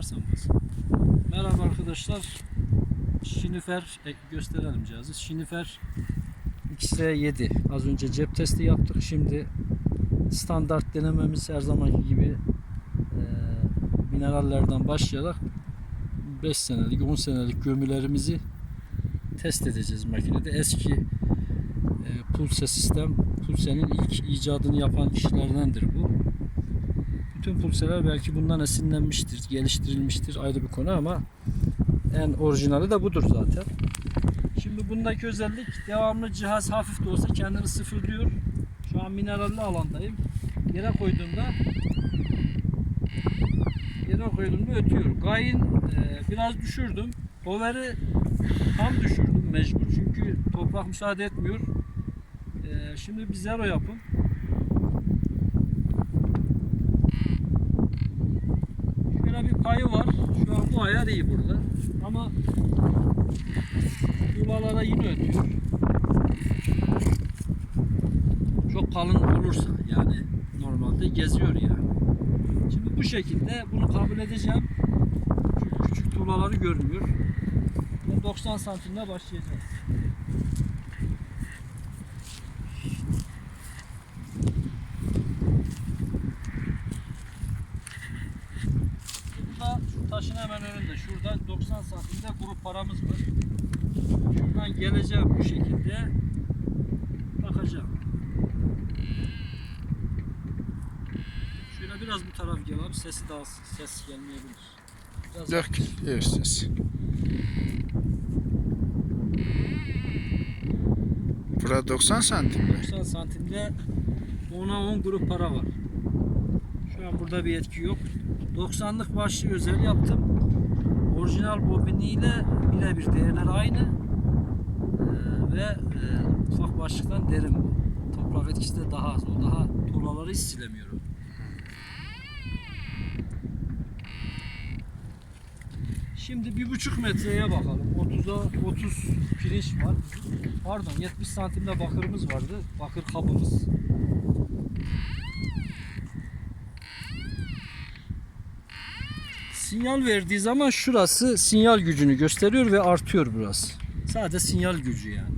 bas. Merhaba arkadaşlar. Şinifer e, gösterelim cihazı. Şinifer XR7. Az önce cep testi yaptık. Şimdi standart denememiz her zamanki gibi e, minerallerden başlayarak 5 senelik 10 senelik gömülerimizi test edeceğiz makinede. Eski e, Pulse sistem, Pulse'nin ilk icadını yapan kişilerdendir bu. Bütün pulseler belki bundan esinlenmiştir, geliştirilmiştir ayrı bir konu ama en orijinali de budur zaten. Şimdi bundaki özellik devamlı cihaz hafif de olsa kendini sıfırlıyor. Şu an mineralli alandayım. Yere koyduğumda yere koyduğumda ötüyor. Gain e, biraz düşürdüm. Power'ı tam düşürdüm mecbur çünkü toprak müsaade etmiyor. E, şimdi bir zero yapın. Payı var. Şu an bu ayar iyi burada. Ama yuvalara yine ötüyor. Çok kalın olursa yani normalde geziyor yani. Şimdi bu şekilde bunu kabul edeceğim. Çünkü küçük tuğlaları görmüyor. Ve 90 santimle başlayacağız. Burada şu taşın hemen önünde. 90 santimde grup paramız var. Şuradan geleceğim bu şekilde. Bakacağım. Şöyle biraz bu taraf gel abi. Sesi daha ses gelmeyebilir. Biraz Yok diyorsunuz. Bura 90 santim mi? 90 santimde 10'a 10 grup para var. Şu an burada bir etki yok. 90'lık başlı özel yaptım. Orijinal bobiniyle birebir değerler aynı. Ee, ve e, ufak başlıktan derin bu. Toprak etkisi de daha az. O daha tuğlaları hiç silemiyor. o. Şimdi bir buçuk metreye bakalım. 30'a 30 pirinç var. Pardon 70 santimde bakırımız vardı. Bakır kabımız. Sinyal verdiği zaman şurası sinyal gücünü gösteriyor ve artıyor burası. Sadece sinyal gücü yani.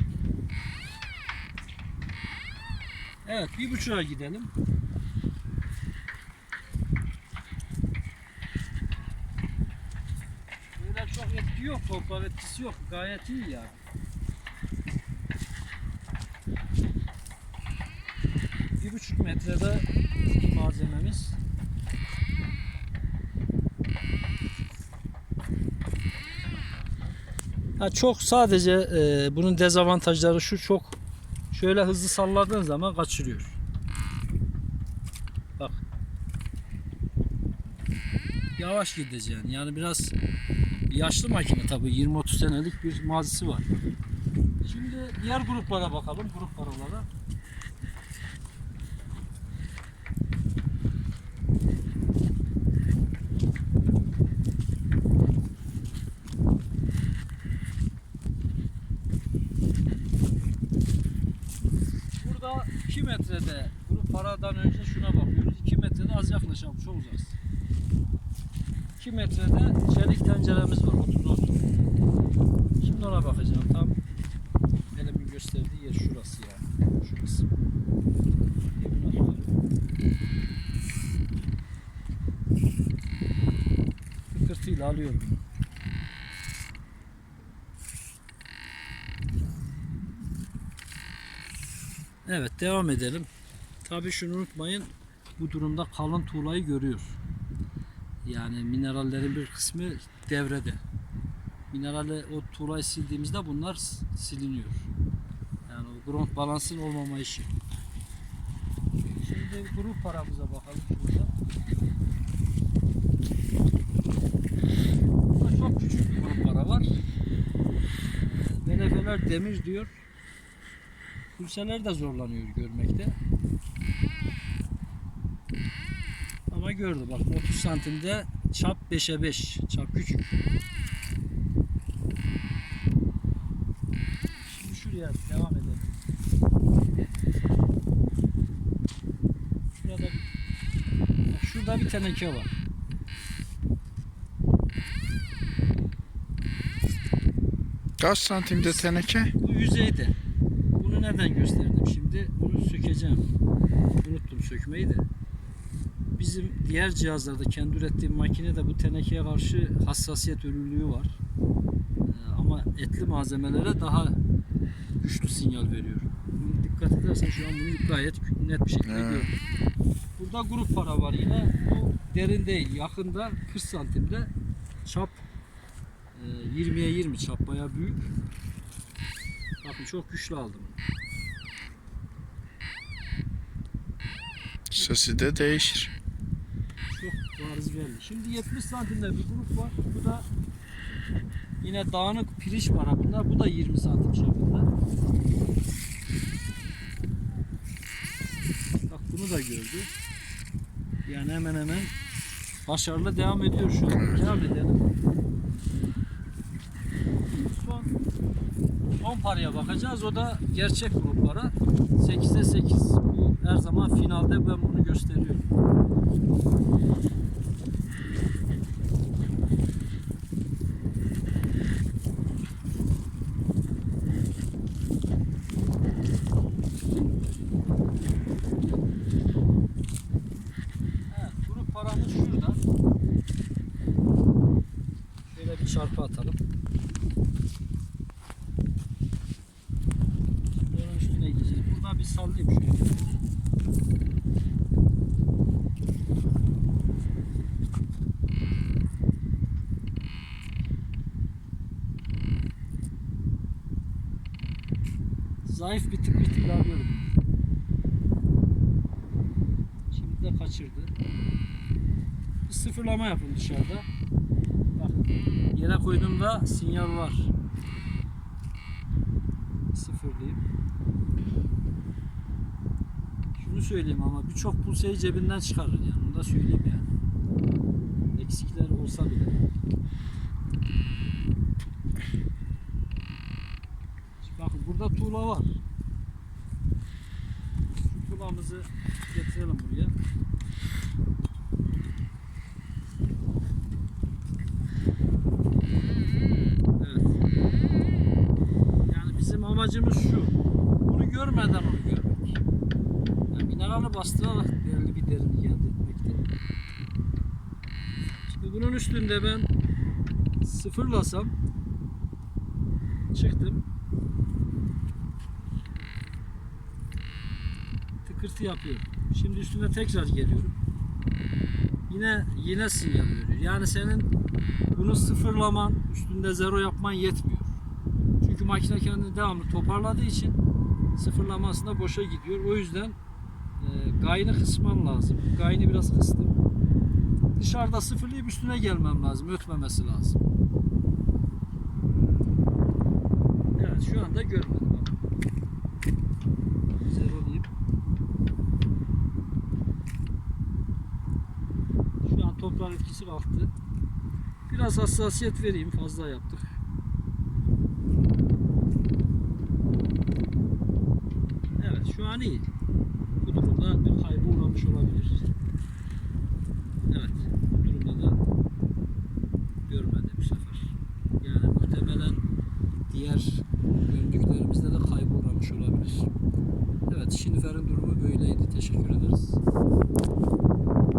Evet bir buçuğa gidelim. Böyle çok etki yok, toprak etkisi yok. Gayet iyi yani. Bir buçuk metrede malzememiz. Ha çok sadece e, bunun dezavantajları şu çok şöyle hızlı salladığın zaman kaçırıyor. Bak. Yavaş gideceksin. Yani biraz yaşlı makine tabii 20-30 senelik bir mazisi var. Şimdi diğer gruplara bakalım. Grup paralara. Burada 2 metrede grup paradan önce şuna bakıyoruz. 2 metrede az yaklaşalım. Çok uzak. 2 metrede çelik tenceremiz var 30 30. Şimdi ona bakacağım. Tam elimin gösterdiği yer şurası yani. Şurası. Tıkırtıyla alıyorum Evet devam edelim. Tabii şunu unutmayın. Bu durumda kalın tuğlayı görüyor. Yani minerallerin bir kısmı devrede. Minerali o tuğlayı sildiğimizde bunlar siliniyor. Yani o ground balansın olmama işi. Şimdi grup paramıza bakalım şurada. Burada çok küçük bir grup para var. Melefeler demir diyor. Kimseler de zorlanıyor görmekte. Ama gördü bak 30 santimde çap 5'e 5. Çap küçük. Şimdi şuraya devam edelim. Şurada bir, şurada bir teneke var. Kaç santimde teneke? Bu yüzeyde. Bunu neden gösterdim şimdi? Bunu sökeceğim. Unuttum sökmeyi de. Bizim diğer cihazlarda kendi ürettiğim makinede bu tenekeye karşı hassasiyet ölürlüğü var. Ee, Ama etli malzemelere daha güçlü sinyal veriyor. Bunu dikkat edersen şu an bunu gayet net bir şekilde Evet. gördüm. Burada grup para var yine. Bu derin değil. Yakında 40 santimde çap e, 20'ye 20 çap bayağı büyük. Bakın çok güçlü aldım. Sesi de değişir. Çok bariz belli. Şimdi 70 santimde bir grup var. Bu da yine dağınık pirinç para bunlar. Bu da 20 santim çapında. Bak bunu da gördü. Yani hemen hemen başarılı devam ediyor şu an. Devam edelim. Son 10 paraya bakacağız. O da gerçek gruplara. 8'e 8. Bu her zaman finalde ben grup paramız şurada. Şöyle bir çarpı atalım. Şimdi onun üstüne gideceğiz. Burada bir sallayayım şöyle. Zayıf bir tıkırtıyla alıyorum. Şimdi de kaçırdı. Bir sıfırlama yapın dışarıda. Bak yere koyduğumda sinyal var. Sıfırlayayım. Şunu söyleyeyim ama birçok pulseyi cebinden çıkarır yani. Onu da söyleyeyim yani. Eksikler olsa bile. Şimdi bakın tuğla var. Şu tuğlamızı getirelim buraya. Yani bizim amacımız şu. Bunu görmeden onu görmek. Yani mineralı bastırarak belirli bir derinlik elde etmektir. Şimdi bunun üstünde ben sıfırlasam çıktım. Tıkırtı yapıyor. Şimdi üstüne tekrar geliyorum. Yine yine sinyal veriyor. Yani senin bunu sıfırlaman, üstünde zero yapman yetmiyor. Çünkü makine kendini devamlı toparladığı için sıfırlamasında boşa gidiyor. O yüzden e, gayını kısman lazım. Gayını biraz kıstım. Dışarıda sıfırlayıp üstüne gelmem lazım. Ötmemesi lazım. Evet şu anda görmedim. Bak. Zerolayayım. Şu an toprak etkisi kalktı. Biraz hassasiyet vereyim. Fazla yaptık. Evet şu an iyi.